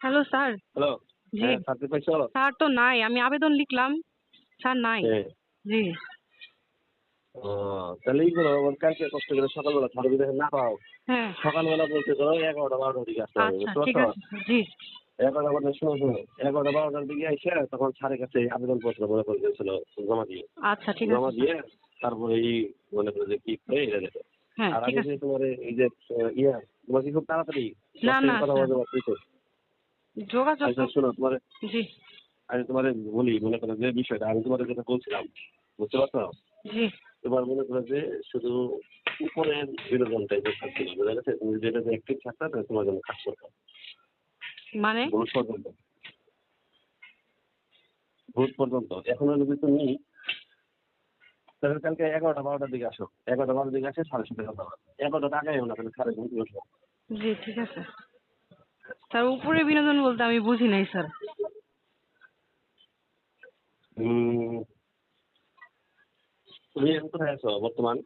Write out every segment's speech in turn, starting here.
Hello sir hello জি। Sir তো নাই আমি আবেদন লিখলাম। স্যার নাই। হ্যাঁ। জি। ও তাহলে এই করো আবার কালকে কষ্ট করে সকালবেলা ছাড়ো যদি না পাও। হ্যাঁ। সকালবেলা বলতে করো এগারোটা বারোটার দিকে আসতে হবে আচ্ছা ঠিক আছে জি। এগারোটা বারোটা শোনো শোনো এগারোটা বারোটার দিকে এসে তখন স্যারের কাছে আবেদনপত্র মনে করে দিয়েছিল জমা দিয়ে। আচ্ছা ঠিক জমা দিয়ে তারপরে এই মনে করে যে কি করে এটা দেবে হ্যাঁ আর আমি যে তোমার এই যে ইয়া তোমার কি খুব তাড়াতাড়ি কথা। বলতে পারতেছো? যোগাযোগ আচ্ছা শোনো তোমার জি। আমি তোমার বলি মনে করো যে বিষয়টা আমি তোমার যেটা বলছিলাম বুঝতে পারছ? জি। তোমার মনে করো যে শুধু উপরের বিনোদনটাই থাকছিল বোঝা গেছে? তুমি যেটা যে অ্যাক্টিভ থাকতে তাহলে তোমার জন্য কাজ করতে মানে? ভোট পর্যন্ত। ভোট পর্যন্ত। এখন হলো যে তুমি তাহলে কালকে এগারোটা বারোটার দিকে আসো। এগারোটা বারোটার দিকে আসে সাড়ে হবে এগারোটা আগে না তাহলে সাড়ে উঠবো। জি ঠিক আছে। স্যার উপরে বিনোদন বলতে আমি বুঝি নাই স্যার। উম, তুমি এখন কোথায় আছো বর্তমান?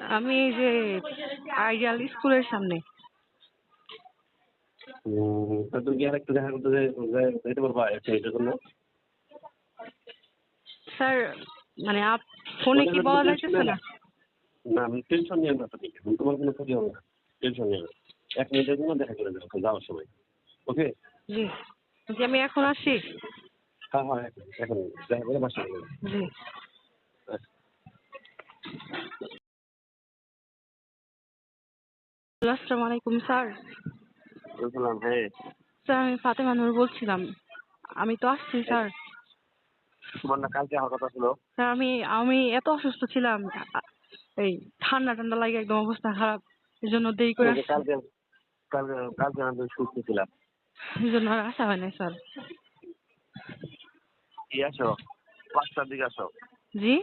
আমি এই যে আইডিয়াল স্কুলের সামনে। উম, তুমি কি আর একটু দেখা করতে যে- যে যেতে পারবা এক মিনিটের জন্য? স্যার মানে আপ ফোনে কি বলা যাইতেছে না? না আমি টেনশন নিয়ে না তুমি। তোমার কোনো ক্ষতি হবে না। টেনশন নিয়ে না। এক মিনিটের জন্য দেখা করে দেবো যাওয়ার সময়। ওকে? জি। জি আমি এখন আসি। হ্যাঁ হ্যাঁ এখন দেখা করে বাসা জি। আসসালামু আলাইকুম স্যার। বলছিলাম হ্যাঁ। স্যার আমি ফাতেমা নূর বলছিলাম। আমি তো আসছি স্যার। তোমার না কালকে হওয়ার কথা ছিল স্যার আমি আমি এত অসুস্থ ছিলাম। এই ঠান্ডা ঠান্ডা লাগে একদম অবস্থা খারাপ। এই জন্য দেরি করে কালকে কালকে কালকে আমি সুস্থ ছিলাম। জন্য আর আসা হয় নাই স্যার কি আসো? পাঁচটার দিকে আসো। জি?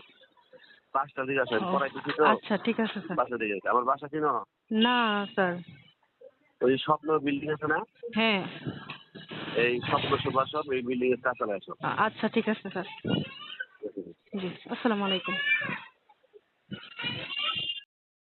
পাঁচটার দিকে আসো পড়াই দিচ্ছি তো। আচ্ছা ঠিক আছে স্যার। পাঁচটার দিকে আমার বাসা চিনো? না স্যার। ওই স্বপ্ন বিল্ডিং আছে না? হ্যাঁ। এই স্বপ্ন সুভাষক এই বিল্ডিং এর কাছে আসো। আচ্ছা ঠিক আছে স্যার। জি আসসালামু আলাইকুম।